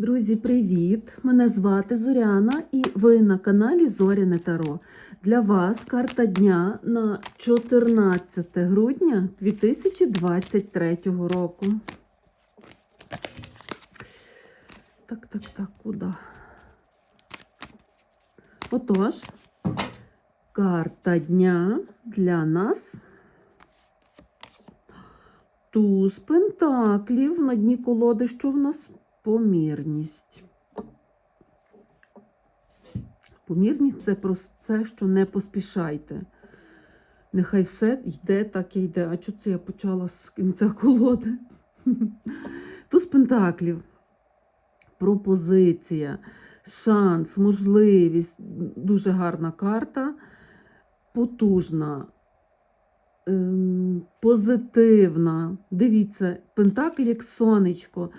Друзі, привіт! Мене звати Зоряна і ви на каналі Зоряне Таро. Для вас карта дня на 14 грудня 2023 року. Так, так, так, куди? Отож, карта дня для нас. Туз пентаклів на дні колоди, що в нас помірність. Помірність це про це, що не поспішайте. Нехай все йде, так і йде. А чого це я почала з кінця колоди? Туз пентаклів. Пропозиція, шанс, можливість. Дуже гарна карта, потужна ем, позитивна. Дивіться, Пентакль як сонечко.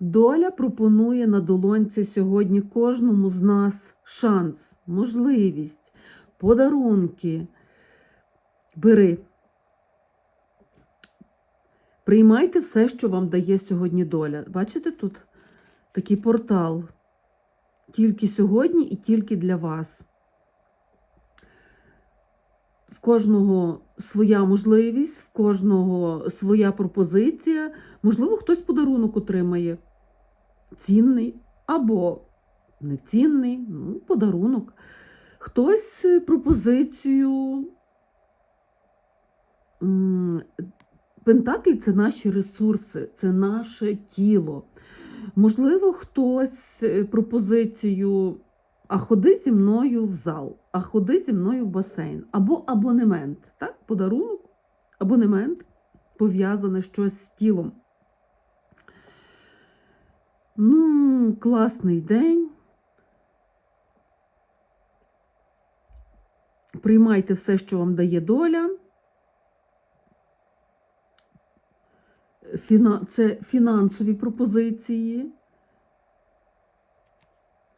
Доля пропонує на долонці сьогодні кожному з нас шанс, можливість, подарунки. Бери. Приймайте все, що вам дає сьогодні доля. Бачите тут такий портал. Тільки сьогодні і тільки для вас в кожного своя можливість, в кожного своя пропозиція. Можливо, хтось подарунок отримає цінний або нецінний, ну, подарунок. Хтось пропозицію. М, Пентаклі це наші ресурси, це наше тіло. Можливо, хтось е, пропозицію а ходи зі мною в зал, а ходи зі мною в басейн. Або абонемент, так? Подарунок, абонемент пов'язане щось з тілом. Ну, класний день. Приймайте все, що вам дає доля. Це фінансові пропозиції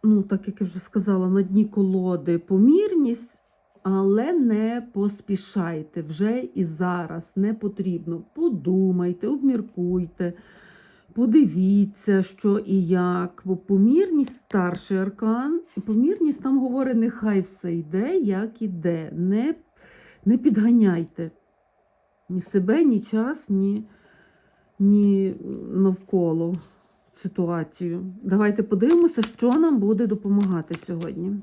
ну, так як я вже сказала, на дні колоди помірність, але не поспішайте вже і зараз не потрібно. Подумайте, обміркуйте, подивіться, що і як. Бо помірність старший аркан, помірність там говорить, нехай все йде, як іде. Не, не підганяйте ні себе, ні час, ні, ні навколо ситуацію. Давайте подивимося, що нам буде допомагати сьогодні.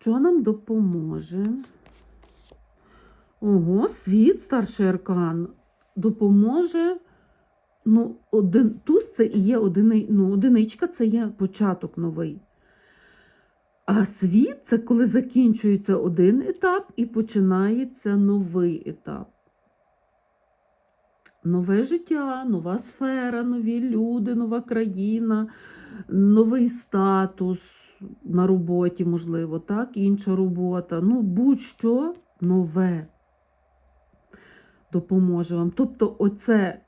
Що нам допоможе? Ого, світ, старший аркан, допоможе. Ну, один, туз це і є одини, ну, одиничка це є початок новий. А світ це коли закінчується один етап і починається новий етап нове життя, нова сфера, нові люди, нова країна, новий статус на роботі, можливо, так, інша робота. Ну, будь-що нове допоможе вам. Тобто, оце,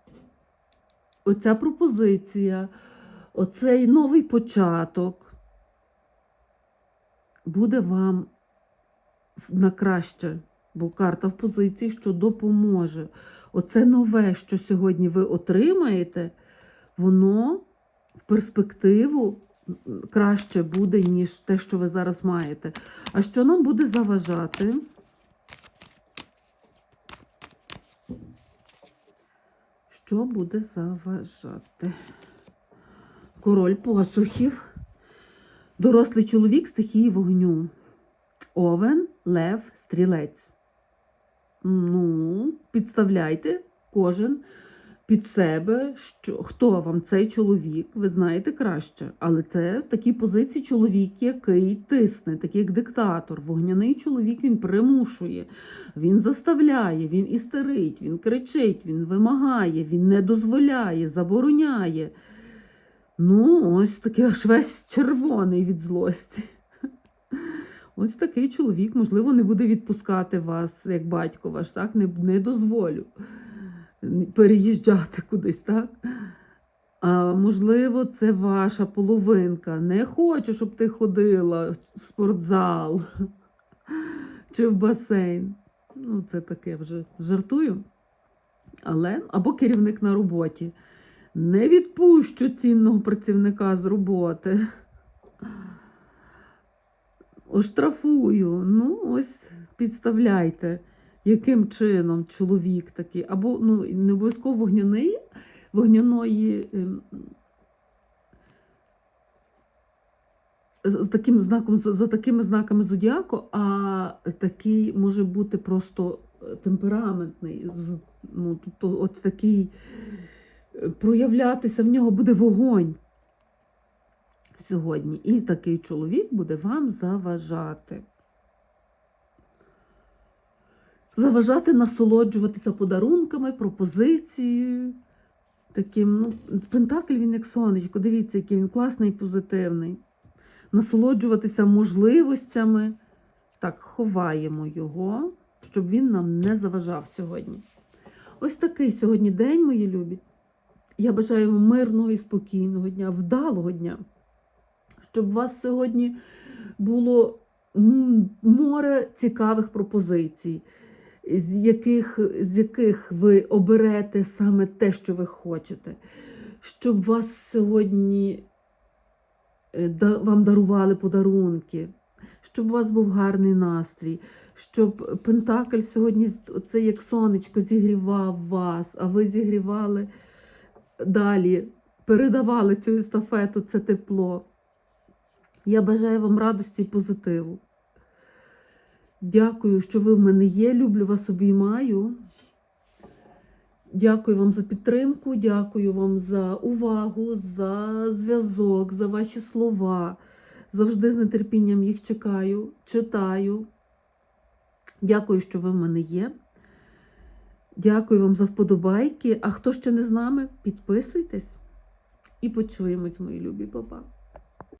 оця пропозиція, оцей новий початок буде вам на краще, бо карта в позиції, що допоможе оце нове, що сьогодні ви отримаєте, воно в перспективу краще буде, ніж те, що ви зараз маєте. А що нам буде заважати? Що буде заважати? Король посухів, дорослий чоловік стихії вогню, овен, лев, стрілець. Ну, підставляйте кожен під себе, що хто вам цей чоловік, ви знаєте краще. Але це в такій позиції чоловік, який тисне, такий як диктатор. Вогняний чоловік він примушує, він заставляє, він істерить, він кричить, він вимагає, він не дозволяє, забороняє. Ну, ось такий аж весь червоний від злості. Ось такий чоловік, можливо, не буде відпускати вас, як батько ваш, так? Не, не дозволю переїжджати кудись, так? А можливо, це ваша половинка. Не хочу, щоб ти ходила в спортзал чи в басейн. Ну, це таке вже жартую. Але або керівник на роботі. Не відпущу цінного працівника з роботи. Оштрафую. Ну, ось підставляйте, яким чином чоловік такий, або ну, не обов'язково вогняний, вогняної. ем, з таким знаком, за такими знаками зодіаку, а такий може бути просто е, темпераментний. Ну, тобто, от такий е, проявлятися в нього буде вогонь сьогодні. І такий чоловік буде вам заважати. Заважати насолоджуватися подарунками, пропозицією. Таким, ну, Пентакль він як сонечко. Дивіться, який він класний і позитивний. Насолоджуватися можливостями. Так, ховаємо його, щоб він нам не заважав сьогодні. Ось такий сьогодні день, мої любі. Я бажаю вам мирного і спокійного дня, вдалого дня. Щоб у вас сьогодні було море цікавих пропозицій, з яких, з яких ви оберете саме те, що ви хочете. Щоб вас сьогодні е, вам дарували подарунки, щоб у вас був гарний настрій, щоб Пентакль сьогодні, оце як сонечко, зігрівав вас, а ви зігрівали далі, передавали цю естафету, це тепло. Я бажаю вам радості і позитиву. Дякую, що ви в мене є. Люблю вас, обіймаю. Дякую вам за підтримку, дякую вам за увагу, за зв'язок, за ваші слова. Завжди з нетерпінням їх чекаю, читаю. Дякую, що ви в мене є. Дякую вам за вподобайки. А хто ще не з нами, підписуйтесь і почуємось, мої любі Па-па.